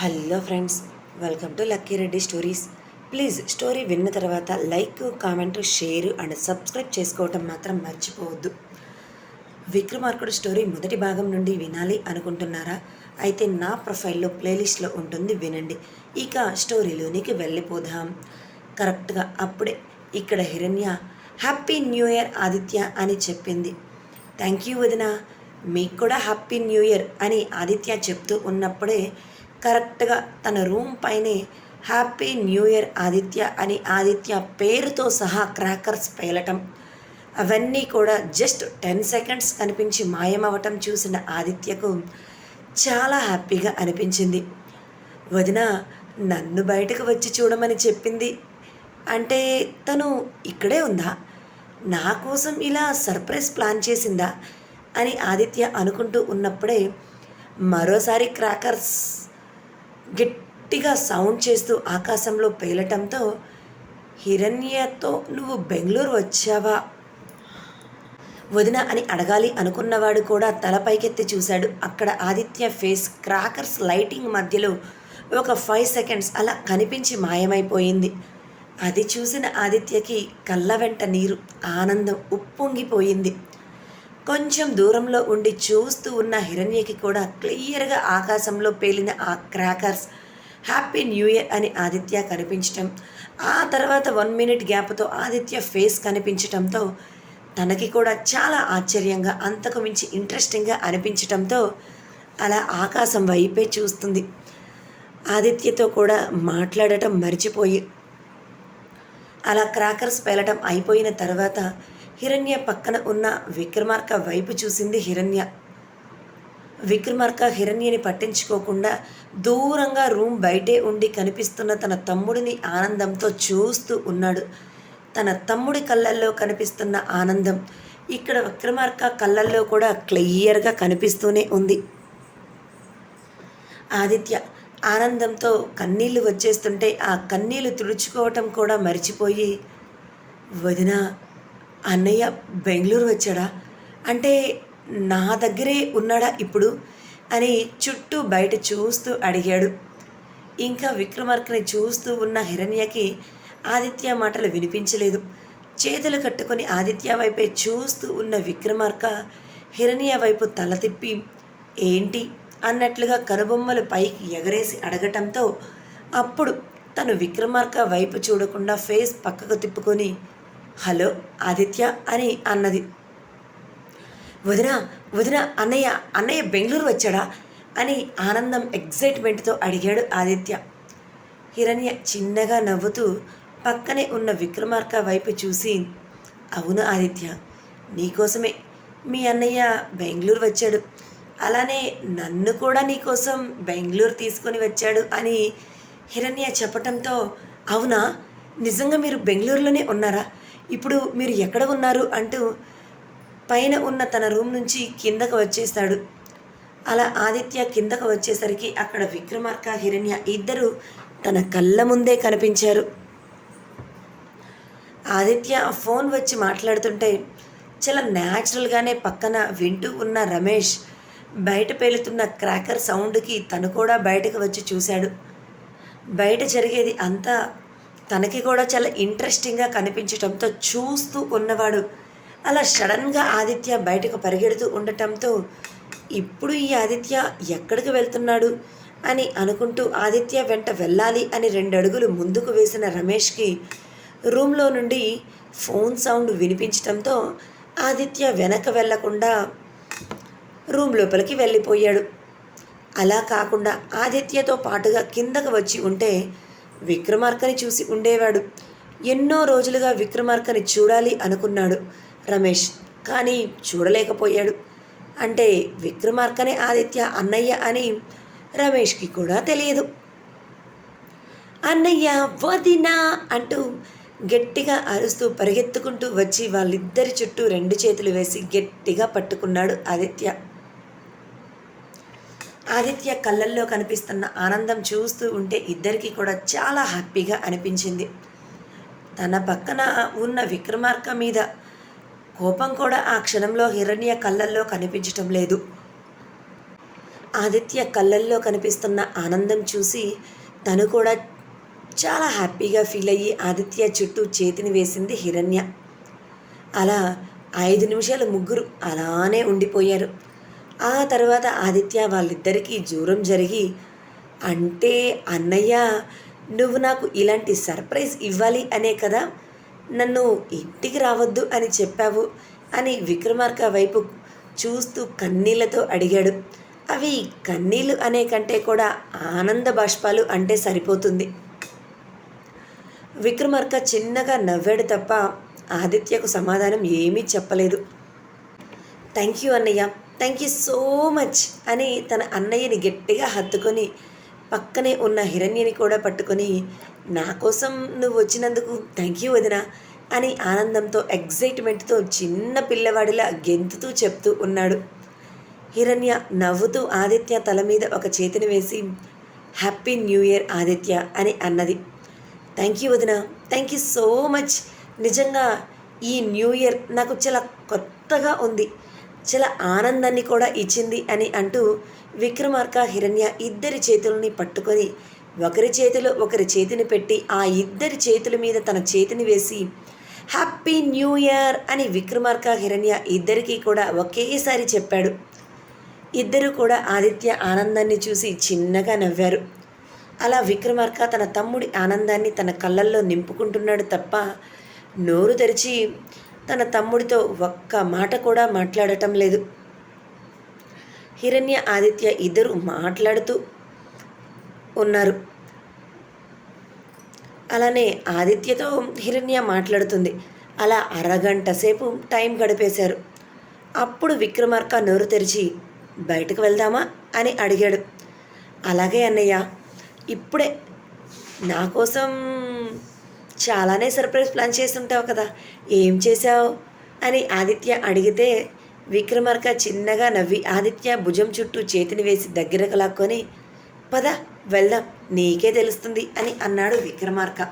Hello friends welcome to Lucky Reddy stories. Please story విన్న తర్వాత like comment share and subscribe చేసుకోవటం మాత్రం మర్చిపోవద్దు. విక్రమార్కుడు స్టోరీ మొదటి భాగం నుండి వినాలి అనుకుంటున్నారా? అయితే నా ప్రొఫైల్లో ప్లేలిస్ట్లో ఉంటుంది వినండి. ఇక స్టోరీలోనికి వెళ్ళిపోదాం. కరెక్ట్గా అప్పుడే ఇక్కడ హిరణ్య హ్యాపీ న్యూ ఇయర్ ఆదిత్య అని చెప్పింది. థ్యాంక్ యూ వదిన మీకు కూడా హ్యాపీ న్యూ ఇయర్ అని ఆదిత్య చెప్తూ ఉన్నప్పుడే కరెక్ట్గా తన రూమ్ పైనే హ్యాపీ న్యూ ఇయర్ ఆదిత్య అని ఆదిత్య పేరుతో సహా క్రాకర్స్ పేలటం. అవన్నీ కూడా జస్ట్ టెన్ సెకండ్స్ కనిపించి మాయమవటం చూసిన ఆదిత్యకు చాలా హ్యాపీగా అనిపించింది. వదిన నన్ను బయటకు వచ్చి చూడమని చెప్పింది. అంటే తను ఇక్కడే ఉందా? నా కోసం ఇలా సర్ప్రైజ్ ప్లాన్ చేసిందా? అని ఆదిత్య అనుకుంటూ ఉన్నప్పుడే మరోసారి క్రాకర్స్ గట్టిగా సౌండ్ చేస్తూ ఆకాశంలో పేలటంతో హిరణ్యతో నువ్వు బెంగళూరు వచ్చావా? వదిన అని అడగాలి అనుకున్నవాడు కూడా తల పైకెత్తి చూశాడు. అక్కడ ఆదిత్య ఫేస్ క్రాకర్స్ లైటింగ్ మధ్యలో ఒక ఫైవ్ సెకండ్స్ అలా కనిపించి మాయమైపోయింది. అది చూసిన ఆదిత్యకి కళ్ళ వెంట నీరు ఆనందం ఉప్పొంగిపోయింది. కొంచెం దూరంలో ఉండి చూస్తూ ఉన్న హిరణ్యకి కూడా క్లియర్గా ఆకాశంలో పేలిన ఆ క్రాకర్స్ హ్యాపీ న్యూ ఇయర్ అని ఆదిత్య కనిపించటం ఆ తర్వాత వన్ మినిట్ గ్యాప్తో ఆదిత్య ఫేస్ కనిపించటంతో తనకి కూడా చాలా ఆశ్చర్యంగా అంతకు మించి ఇంట్రెస్టింగ్గా అనిపించటంతో అలా ఆకాశం వైపే చూస్తుంది. ఆదిత్యతో కూడా మాట్లాడటం మర్చిపోయి అలా క్రాకర్స్ పేలటం అయిపోయిన తర్వాత హిరణ్య పక్కన ఉన్న విక్రమార్క వైపు చూసింది హిరణ్య. విక్రమార్క హిరణ్యని పట్టించుకోకుండా దూరంగా రూమ్ బయటే ఉండి కనిపిస్తున్న తన తమ్ముడిని ఆనందంతో చూస్తూ ఉన్నాడు. తన తమ్ముడి కళ్ళల్లో కనిపిస్తున్న ఆనందం ఇక్కడ విక్రమార్క కళ్ళల్లో కూడా క్లియర్గా కనిపిస్తూనే ఉంది. ఆదిత్య ఆనందంతో కన్నీళ్ళు వచ్చేస్తుంటే ఆ కన్నీళ్ళు తుడుచుకోవటం కూడా మర్చిపోయి వదిన అన్నయ్య బెంగళూరు వచ్చాడా? అంటే నా దగ్గరే ఉన్నాడా ఇప్పుడు? అని చుట్టూ బయట చూస్తూ అడిగాడు. ఇంకా విక్రమార్కని చూస్తూ ఉన్న హిరణ్యకి ఆదిత్య మాటలు వినిపించలేదు. చేతులు కట్టుకొని ఆదిత్య వైపే చూస్తూ ఉన్న విక్రమార్క హిరణ్య వైపు తల తిప్పి ఏంటి? అన్నట్లుగా కనుబొమ్మలు పైకి ఎగరేసి అడగటంతో అప్పుడు తను విక్రమార్క వైపు చూడకుండా ఫేస్ పక్కకు తిప్పుకొని హలో ఆదిత్య అని అన్నది. వదిన వదిన అన్నయ్య అన్నయ్య బెంగళూరు వచ్చాడా అని ఆనందం ఎగ్జైట్మెంట్తో అడిగాడు ఆదిత్య. హిరణ్య చిన్నగా నవ్వుతూ పక్కనే ఉన్న విక్రమార్క వైపు చూసి అవును ఆదిత్య నీకోసమే మీ అన్నయ్య బెంగళూరు వచ్చాడు. అలానే నన్ను కూడా నీకోసం బెంగళూరు తీసుకొని వచ్చాడు అని హిరణ్య చెప్పటంతో అవునా నిజంగా మీరు బెంగళూరులోనే ఉన్నారా? ఇప్పుడు మీరు ఎక్కడ ఉన్నారు అంటూ పైన ఉన్న తన రూమ్ నుంచి కిందకు వచ్చేస్తాడు. అలా ఆదిత్య కిందకు వచ్చేసరికి అక్కడ విక్రమార్క హిరణ్య ఇద్దరు తన కళ్ళ ముందే కనిపించారు. ఆదిత్య ఫోన్ వచ్చి మాట్లాడుతుంటే చాలా న్యాచురల్గానే పక్కన వింటూ ఉన్న రమేష్ బయట పేలుతున్న క్రాకర్ సౌండ్కి తను కూడా బయటకు వచ్చి చూశాడు. బయట జరిగేది అంతా తనకి కూడా చాలా ఇంట్రెస్టింగ్గా కనిపించటంతో చూస్తూ ఉన్నవాడు. అలా సడన్గా ఆదిత్య బయటకు పరిగెడుతూ ఉండటంతో ఇప్పుడు ఈ ఆదిత్య ఎక్కడికి వెళ్తున్నాడు? అని అనుకుంటూ ఆదిత్య వెంట వెళ్ళాలి అని రెండు అడుగులు ముందుకు వేసిన రమేష్కి రూమ్లో నుండి ఫోన్ సౌండ్ వినిపించటంతో ఆదిత్య వెనక వెళ్ళకుండా రూమ్ లోపలికి వెళ్ళిపోయాడు. అలా కాకుండా ఆదిత్యతో పాటుగా కిందకు వచ్చి ఉంటే విక్రమార్కని చూసి ఉండేవాడు. ఎన్నో రోజులుగా విక్రమార్కని చూడాలి అనుకున్నాడు రమేష్ కానీ చూడలేకపోయాడు. అంటే విక్రమార్కనే ఆదిత్య అన్నయ్య అని రమేష్కి కూడా తెలియదు. అన్నయ్య వదినా అంటూ గట్టిగా అరుస్తూ పరిగెత్తుకుంటూ వచ్చి వాళ్ళిద్దరి చుట్టూ రెండు చేతులు వేసి గట్టిగా పట్టుకున్నాడు ఆదిత్య. ఆదిత్య కళ్ళల్లో కనిపిస్తున్న ఆనందం చూస్తూ ఉంటే ఇద్దరికీ కూడా చాలా హ్యాపీగా అనిపించింది. తన పక్కన ఉన్న విక్రమార్క మీద కోపం కూడా ఆ క్షణంలో హిరణ్య కళ్ళల్లో కనిపించటం లేదు. ఆదిత్య కళ్ళల్లో కనిపిస్తున్న ఆనందం చూసి తను కూడా చాలా హ్యాపీగా ఫీల్ అయ్యి ఆదిత్య చుట్టూ చేతిని వేసింది హిరణ్య. అలా ఐదు నిమిషాలు ముగ్గురు అలానే ఉండిపోయారు. ఆ తర్వాత ఆదిత్య వాళ్ళిద్దరికీ జూరం జరిగి అంటే అన్నయ్య నువ్వు నాకు ఇలాంటి సర్ప్రైజ్ ఇవ్వాలి అనే కదా నన్ను ఇంటికి రావద్దు అని చెప్పావు అని విక్రమార్క వైపు చూస్తూ కన్నీళ్ళతో అడిగాడు. అవి కన్నీళ్ళు అనే కంటే కూడా ఆనంద బాష్పాలు అంటే సరిపోతుంది. విక్రమార్క చిన్నగా నవ్వాడు తప్ప ఆదిత్యకు సమాధానం ఏమీ చెప్పలేదు. థ్యాంక్ యూ అన్నయ్య. థ్యాంక్ యూ సో మచ్ అని తన అన్నయ్యని గట్టిగా హత్తుకొని పక్కనే ఉన్న హిరణ్యని కూడా పట్టుకొని నా కోసం నువ్వు వచ్చినందుకు థ్యాంక్ యూ వదిన అని ఆనందంతో ఎగ్జైట్మెంట్తో చిన్న పిల్లవాడిలా గెంతుతూ చెప్తూ ఉన్నాడు. హిరణ్య నవ్వుతూ ఆదిత్య తల మీద ఒక చేతిని వేసి హ్యాపీ న్యూ ఇయర్ ఆదిత్య అని అన్నది. థ్యాంక్ యూ వదిన థ్యాంక్ యూ సో మచ్ నిజంగా ఈ న్యూ ఇయర్ నాకు చాలా కొత్తగా ఉంది. చాలా ఆనందాన్ని కూడా ఇచ్చింది అని అంటూ విక్రమార్క హిరణ్య ఇద్దరి చేతులని పట్టుకొని ఒకరి చేతిలో ఒకరి చేతిని పెట్టి ఆ ఇద్దరి చేతుల మీద తన చేతిని వేసి హ్యాపీ న్యూ ఇయర్ అని విక్రమార్క హిరణ్య ఇద్దరికీ కూడా ఒకేసారి చెప్పాడు. ఇద్దరు కూడా ఆదిత్య ఆనందాన్ని చూసి చిన్నగా నవ్వారు. అలా విక్రమార్క తన తమ్ముడి ఆనందాన్ని తన కళ్ళల్లో నింపుకుంటున్నాడు తప్ప నోరు తెరిచి తన తమ్ముడితో ఒక్క మాట కూడా మాట్లాడటం లేదు. హిరణ్య ఆదిత్య ఇద్దరు మాట్లాడుతూ ఉన్నారు. అలానే ఆదిత్యతో హిరణ్య మాట్లాడుతుంది. అలా అరగంట సేపు టైం గడిపేశారు. అప్పుడు విక్రమార్క నోరు తెరిచి బయటకు వెళ్దామా? అని అడిగాడు. అలాగే అన్నయ్య ఇప్పుడే. నా కోసం చాలానే సర్ప్రైజ్ ప్లాన్ చేస్తుంటావు కదా. ఏం చేశావు? అని ఆదిత్య అడిగితే విక్రమార్క చిన్నగా నవ్వి ఆదిత్య భుజం చుట్టూ చేతిని వేసి దగ్గరకు లాక్కొని పద వెళ్దాం నీకే తెలుస్తుంది అని అన్నాడు విక్రమార్క.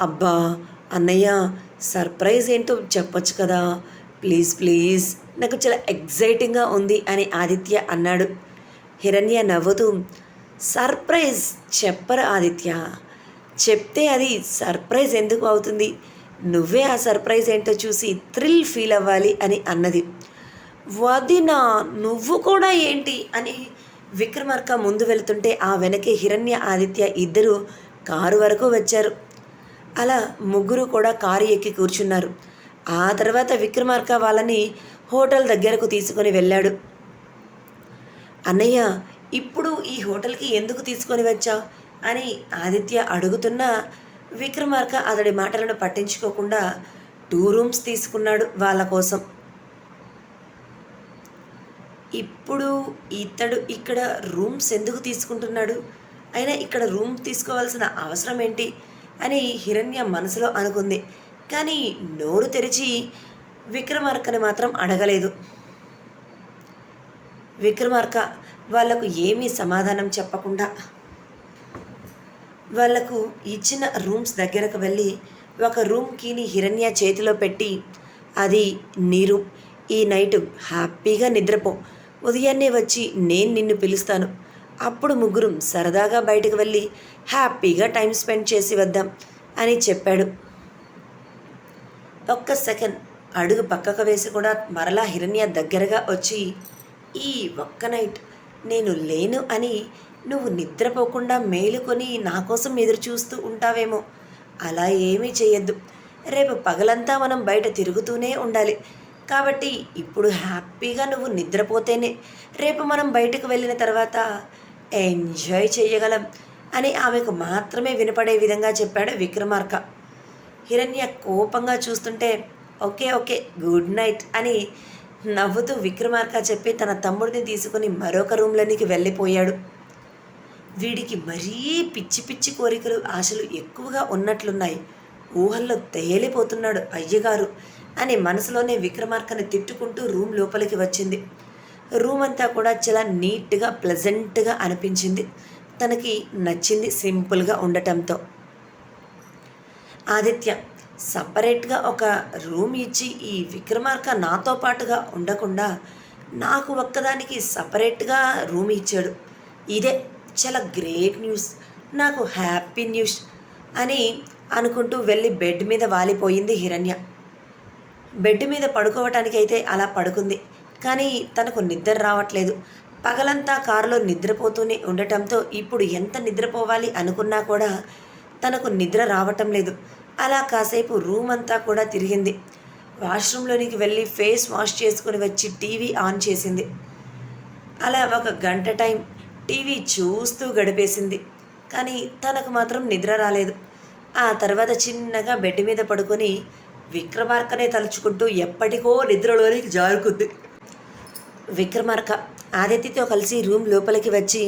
అబ్బా అన్నయ్య సర్ప్రైజ్ ఏంటో చెప్పొచ్చు కదా. ప్లీజ్ ప్లీజ్ నాకు చాలా ఎగ్జైటింగ్గా ఉంది అని ఆదిత్య అన్నాడు. హిరణ్య నవ్వుతూ సర్ప్రైజ్ చెప్పరు ఆదిత్య. చెప్తే అది సర్ప్రైజ్ ఎందుకు అవుతుంది? నువ్వే ఆ సర్ప్రైజ్ ఏంటో చూసి థ్రిల్ ఫీల్ అవ్వాలి అని అన్నది. వదినా నువ్వు కూడా ఏంటి? అని విక్రమార్క ముందు వెళ్తుంటే ఆ వెనకే హిరణ్య ఆదిత్య ఇద్దరు కారు వరకు వచ్చారు. అలా ముగ్గురు కూడా కారు ఎక్కి కూర్చున్నారు. ఆ తర్వాత విక్రమార్క వాళ్ళని హోటల్ దగ్గరకు తీసుకొని వెళ్ళాడు. అన్నయ్య ఇప్పుడు ఈ హోటల్కి ఎందుకు తీసుకొని వచ్చా అని ఆదిత్య అడుగుతున్న విక్రమార్క అతడి మాటలను పట్టించుకోకుండా టూ రూమ్స్ తీసుకున్నాడు వాళ్ళ కోసం. ఇప్పుడు ఇతడు ఇక్కడ రూమ్స్ ఎందుకు తీసుకుంటున్నాడు? అయినా ఇక్కడ రూమ్ తీసుకోవాల్సిన అవసరం ఏంటి? అని హిరణ్య మనసులో అనుకుంది. కానీ నోరు తెరిచి విక్రమార్కని మాత్రం అడగలేదు. విక్రమార్క వాళ్ళకు ఏమీ సమాధానం చెప్పకుండా వాళ్ళకు ఇచ్చిన రూమ్స్ దగ్గరకు వెళ్ళి ఒక రూమ్ కీని హిరణ్య చేతిలో పెట్టి అది నీ రూమ్. ఈ నైట్ హ్యాపీగా నిద్రపో. ఉదయాన్నే వచ్చి నేను నిన్ను పిలుస్తాను. అప్పుడు ముగ్గురం సరదాగా బయటకు వెళ్ళి హ్యాపీగా టైం స్పెండ్ చేసి వద్దాం అని చెప్పాడు. ఒక్క సెకండ్ అడుగు పక్కకు వేసి కూడా మరలా హిరణ్య దగ్గరగా వచ్చి ఈ ఒక్క నైట్ నేను లేను అని నువ్వు నిద్రపోకుండా మేలుకొని నా కోసం ఎదురు చూస్తూ ఉంటావేమో. అలా ఏమీ చేయొద్దు రేపు పగలంతా మనం బయట తిరుగుతూనే ఉండాలి. కాబట్టి ఇప్పుడు హ్యాపీగా నువ్వు నిద్రపోతేనే రేపు మనం బయటకు వెళ్ళిన తర్వాత ఎంజాయ్ చేయగలం అని ఆమెకు మాత్రమే వినపడే విధంగా చెప్పాడు విక్రమార్క. హిరణ్య కోపంగా చూస్తుంటే ఓకే ఓకే గుడ్ నైట్ అని నవ్వుతూ విక్రమార్క చెప్పి తన తమ్ముడిని తీసుకుని మరొక రూమ్లోనికి వెళ్ళిపోయాడు. వీడికి మరీ పిచ్చి పిచ్చి కోరికలు ఆశలు ఎక్కువగా ఉన్నట్లున్నాయి. ఊహల్లో తేలిపోతున్నాడు అయ్యగారు అని మనసులోనే విక్రమార్కని తిట్టుకుంటూ రూమ్ లోపలికి వచ్చింది. రూమ్ అంతా కూడా చాలా నీట్గా ప్లెజెంట్గా అనిపించింది. తనకి నచ్చింది సింపుల్గా ఉండటంతో. ఆదిత్య సపరేట్గా ఒక రూమ్ ఇచ్చి ఈ విక్రమార్క నాతో పాటుగా ఉండకుండా నాకు ఒక్కదానికి సపరేట్గా రూమ్ ఇచ్చాడు. ఇదే చాలా గ్రేట్ న్యూస్ నాకు హ్యాపీ న్యూస్ అని అనుకుంటూ వెళ్ళి బెడ్ మీద వాలిపోయింది హిరణ్య. బెడ్ మీద పడుకోవటానికి అయితే అలా పడుకుంది కానీ తనకు నిద్ర రావట్లేదు. పగలంతా కారులో నిద్రపోతూనే ఉండటంతో ఇప్పుడు ఎంత నిద్రపోవాలి అనుకున్నా కూడా తనకు నిద్ర రావటం లేదు. అలా కాసేపు రూమ్ అంతా కూడా తిరిగింది. వాష్రూమ్లోనికి వెళ్ళి ఫేస్ వాష్ చేసుకుని వచ్చి టీవీ ఆన్ చేసింది. అలా ఒక గంట టైం టీవీ చూస్తూ గడిపేసింది. కానీ తనకు మాత్రం నిద్ర రాలేదు. ఆ తర్వాత చిన్నగా బెడ్ మీద పడుకొని విక్రమార్కనే తలుచుకుంటూ ఎప్పటికో నిద్రలోనికి జారుకుంది. విక్రమార్క ఆదిత్యతో కలిసి రూమ్ లోపలికి వచ్చి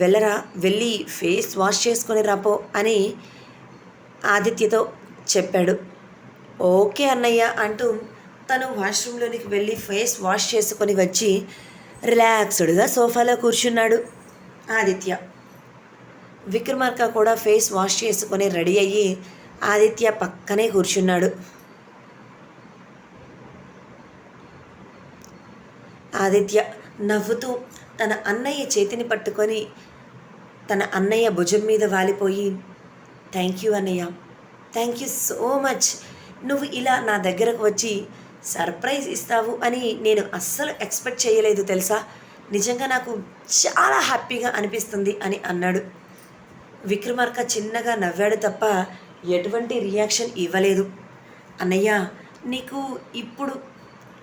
వెళ్ళరా వెళ్ళి ఫేస్ వాష్ చేసుకొని రాపో అని ఆదిత్యతో చెప్పాడు. ఓకే అన్నయ్య అంటూ తను వాష్రూమ్లోనికి వెళ్ళి ఫేస్ వాష్ చేసుకొని వచ్చి రిలాక్స్డ్గా సోఫాలో కూర్చున్నాడు. ఆదిత్య. విక్రమార్క కూడా ఫేస్ వాష్ చేసుకొని రెడీ అయ్యి ఆదిత్య పక్కనే కూర్చున్నాడు. ఆదిత్య నవ్వుతూ తన అన్నయ్య చేతిని పట్టుకొని తన అన్నయ్య భుజం మీద వాలిపోయి థ్యాంక్ యూ అన్నయ్య. థ్యాంక్ యూ సో మచ్ నువ్వు ఇలా నా దగ్గరకు వచ్చి సర్ప్రైజ్ ఇస్తావు అని నేను అస్సలు ఎక్స్పెక్ట్ చేయలేదు తెలుసా? నిజంగా నాకు చాలా హ్యాపీగా అనిపిస్తుంది అని అన్నాడు. విక్రమార్క చిన్నగా నవ్వాడు తప్ప ఎటువంటి రియాక్షన్ ఇవ్వలేదు. అన్నయ్య నీకు ఇప్పుడు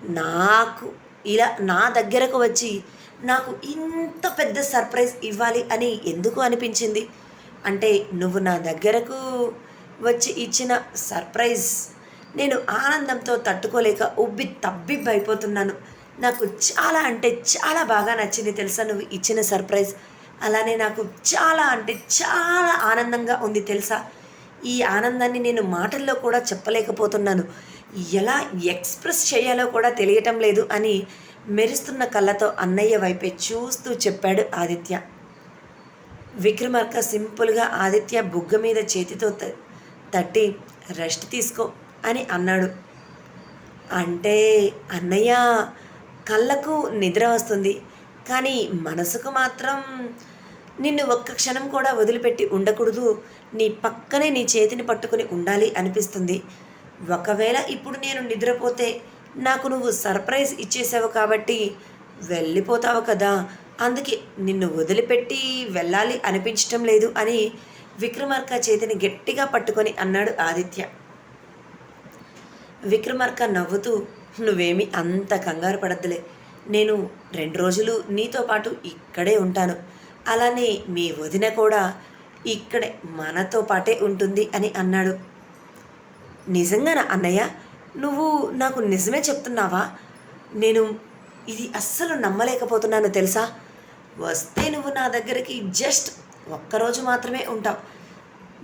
నాకు ఇలా నా దగ్గరకు వచ్చి నాకు ఇంత పెద్ద సర్ప్రైజ్ ఇవ్వాలి అని ఎందుకు అనిపించింది? అంటే నువ్వు నా దగ్గరకు వచ్చి ఇచ్చిన సర్ప్రైజ్ నేను ఆనందంతో తట్టుకోలేక ఉబ్బి తబ్బిబ్బైపోతున్నాను. నాకు చాలా అంటే చాలా బాగా నచ్చింది. తెలుసా నువ్వు ఇచ్చిన సర్ప్రైజ్? అలానే నాకు చాలా అంటే చాలా ఆనందంగా ఉంది తెలుసా? ఈ ఆనందాన్ని నేను మాటల్లో కూడా చెప్పలేకపోతున్నాను. ఎలా ఎక్స్ప్రెస్ చేయాలో కూడా తెలియటం లేదు అని మెరుస్తున్న కళ్ళతో అన్నయ్య వైపే చూస్తూ చెప్పాడు ఆదిత్య. విక్రమార్క సింపుల్గా ఆదిత్య బుగ్గ మీద చేతితో తట్టి రెస్ట్ తీసుకో అని అన్నాడు. అంటే అన్నయ్య కళ్ళకు నిద్ర వస్తుంది. కానీ మనసుకు మాత్రం నిన్ను ఒక్క క్షణం కూడా వదిలిపెట్టి ఉండకూడదు. నీ పక్కనే నీ చేతిని పట్టుకుని ఉండాలి అనిపిస్తుంది. ఒకవేళ ఇప్పుడు నేను నిద్రపోతే నాకు నువ్వు సర్ప్రైజ్ ఇచ్చేసావు కాబట్టి వెళ్ళిపోతావు కదా. అందుకే నిన్ను వదిలిపెట్టి వెళ్ళాలి అనిపించటం లేదు అని విక్రమార్క చేతిని గట్టిగా పట్టుకొని అన్నాడు ఆదిత్య. విక్రమార్క నవ్వుతూ నువ్వేమి అంత కంగారు పడద్దులే. నేను రెండు రోజులు నీతో పాటు ఇక్కడే ఉంటాను. అలానే మీ వదిన కూడా ఇక్కడే మనతో పాటే ఉంటుంది అని అన్నాడు. నిజంగానా అన్నయ్య నువ్వు నాకు నిజమే చెప్తున్నావా? నేను ఇది అస్సలు నమ్మలేకపోతున్నాను తెలుసా? వస్తే నువ్వు నా దగ్గరికి జస్ట్ ఒక్కరోజు మాత్రమే ఉంటావు.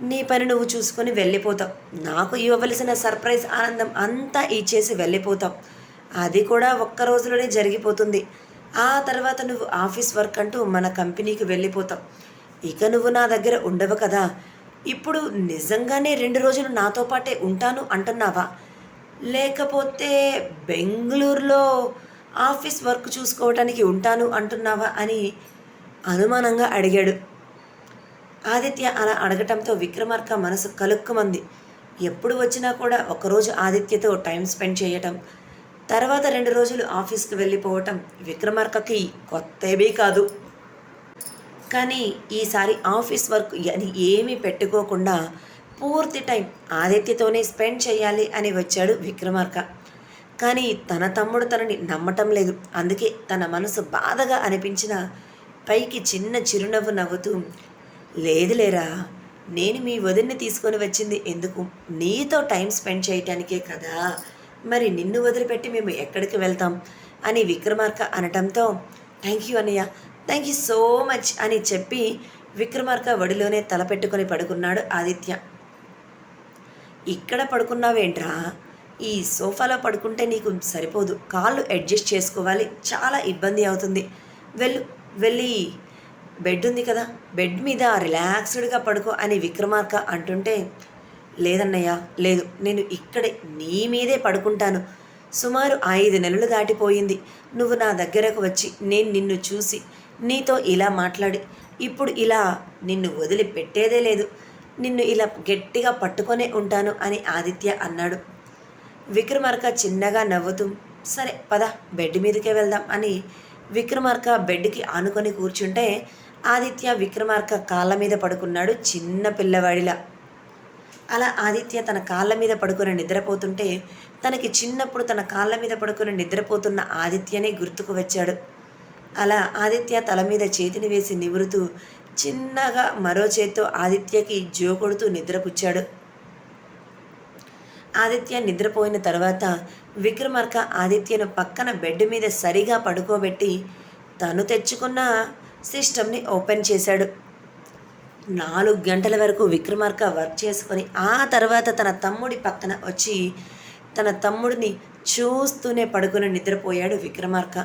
నీ పని నువ్వు చూసుకొని వెళ్ళిపోతావు. నాకు ఇవ్వవలసిన సర్ప్రైజ్ ఆనందం అంతా ఇచ్చేసి వెళ్ళిపోతావు. అది కూడా ఒక్క రోజులోనే జరిగిపోతుంది. ఆ తర్వాత నువ్వు ఆఫీస్ వర్క్ అంటూ మన కంపెనీకి వెళ్ళిపోతావు. ఇక నువ్వు నా దగ్గర ఉండవు కదా. ఇప్పుడు నిజంగానే రెండు రోజులు నాతో పాటే ఉంటాను అంటున్నావా? లేకపోతే బెంగళూరులో ఆఫీస్ వర్క్ చూసుకోవటానికి ఉంటాను అంటున్నావా అని అనుమానంగా అడిగాడు. ఆదిత్య అలా అడగటంతో విక్రమార్క మనసు కలుక్కుమంది. ఎప్పుడు వచ్చినా కూడా ఒకరోజు ఆదిత్యతో టైం స్పెండ్ చేయటం తర్వాత రెండు రోజులు ఆఫీస్కి వెళ్ళిపోవటం విక్రమార్కకి కొత్తేమీ కాదు. కానీ ఈసారి ఆఫీస్ వర్క్ అని ఏమీ పెట్టుకోకుండా పూర్తి టైం ఆదిత్యతోనే స్పెండ్ చేయాలి అని వచ్చాడు విక్రమార్క. కానీ తన తమ్ముడు తనని నమ్మటం లేదు. అందుకే తన మనసు బాధగా అనిపించిన పైకి చిన్న చిరునవ్వు నవ్వుతూ లేదులేరా నేను మీ వదిన్ని తీసుకొని వచ్చింది ఎందుకు? నీతో టైం స్పెండ్ చేయటానికే కదా. మరి నిన్ను వదిలిపెట్టి మేము ఎక్కడికి వెళ్తాం? అని విక్రమార్క అనటంతో థ్యాంక్ యూ అన్నయ్య. థ్యాంక్ యూ సో మచ్ అని చెప్పి విక్రమార్క వడిలోనే తల పెట్టుకొని పడుకున్నాడు ఆదిత్య. ఇక్కడ పడుకున్నావేంట్రా? ఈ సోఫాలో పడుకుంటే నీకు సరిపోదు. కాళ్ళు అడ్జస్ట్ చేసుకోవాలి. చాలా ఇబ్బంది అవుతుంది. వెళ్ళు వెళ్ళి బెడ్ ఉంది కదా. బెడ్ మీద రిలాక్స్డ్గా పడుకో అని విక్రమార్క అంటుంటే లేదన్నయ్య లేదు నేను ఇక్కడే నీ మీదే పడుకుంటాను. సుమారు ఐదు నెలలు దాటిపోయింది. నువ్వు నా దగ్గరకు వచ్చి నేను నిన్ను చూసి నీతో ఇలా మాట్లాడి ఇప్పుడు ఇలా నిన్ను వదిలిపెట్టేదే లేదు. నిన్ను ఇలా గట్టిగా పట్టుకొనే ఉంటాను అని ఆదిత్య అన్నాడు. విక్రమార్క చిన్నగా నవ్వుతూ సరే పద బెడ్ మీదకే వెళ్దాం అని విక్రమార్క బెడ్కి ఆనుకొని కూర్చుంటే ఆదిత్య విక్రమార్క కాళ్ళ మీద పడుకున్నాడు చిన్న పిల్లవాడిలా. అలా ఆదిత్య తన కాళ్ళ మీద పడుకుని నిద్రపోతుంటే తనకి చిన్నప్పుడు తన కాళ్ళ మీద పడుకుని నిద్రపోతున్న ఆదిత్యనే గుర్తుకు వచ్చాడు. అలా ఆదిత్య తల మీద చేతిని వేసి నివురుతూ చిన్నగా మరో చేత్తో ఆదిత్యకి జో కొడుతూ నిద్రపుచ్చాడు. ఆదిత్య నిద్రపోయిన తర్వాత విక్రమార్క ఆదిత్యను పక్కన బెడ్ మీద సరిగా పడుకోబెట్టి తను తెచ్చుకున్న సిస్టమ్ని ఓపెన్ చేశాడు. నాలుగు గంటల వరకు విక్రమార్క వర్క్ చేసుకొని ఆ తర్వాత తన తమ్ముడి పక్కన వచ్చి తన తమ్ముడిని చూస్తూనే పడుకుని నిద్రపోయాడు విక్రమార్క.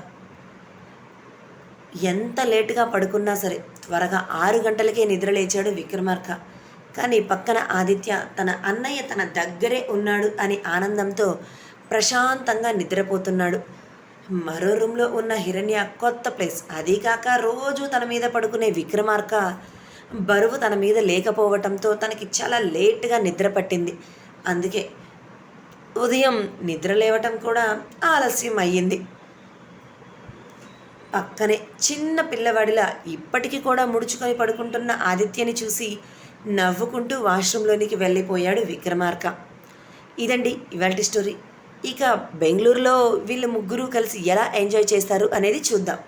ఎంత లేటుగా పడుకున్నా సరే త్వరగా ఆరు గంటలకే నిద్ర లేచాడు విక్రమార్క. కానీ పక్కన ఆదిత్య తన అన్నయ్య తన దగ్గరే ఉన్నాడు అని ఆనందంతో ప్రశాంతంగా నిద్రపోతున్నాడు. మరో రూమ్లో ఉన్న హిరణ్య కొత్త ప్లేస్. అది కాక రోజు తన మీద పడుకునే విక్రమార్క బరువు తన మీద లేకపోవటంతో తనకి చాలా లేట్గా నిద్ర పట్టింది. అందుకే ఉదయం నిద్ర లేవటం కూడా ఆలస్యం అయ్యింది. పక్కనే చిన్న పిల్లవాడిలా ఇప్పటికీ కూడా ముడుచుకొని పడుకుంటున్న ఆదిత్యని చూసి నవ్వుకుంటూ వాష్రూమ్లోనికి వెళ్ళిపోయాడు విక్రమార్క. ఇదండి ఇవాళ స్టోరీ. ఇక బెంగళూరులో వీళ్ళు ముగ్గురు కలిసి ఎలా ఎంజాయ్ చేస్తారు అనేది చూద్దాం.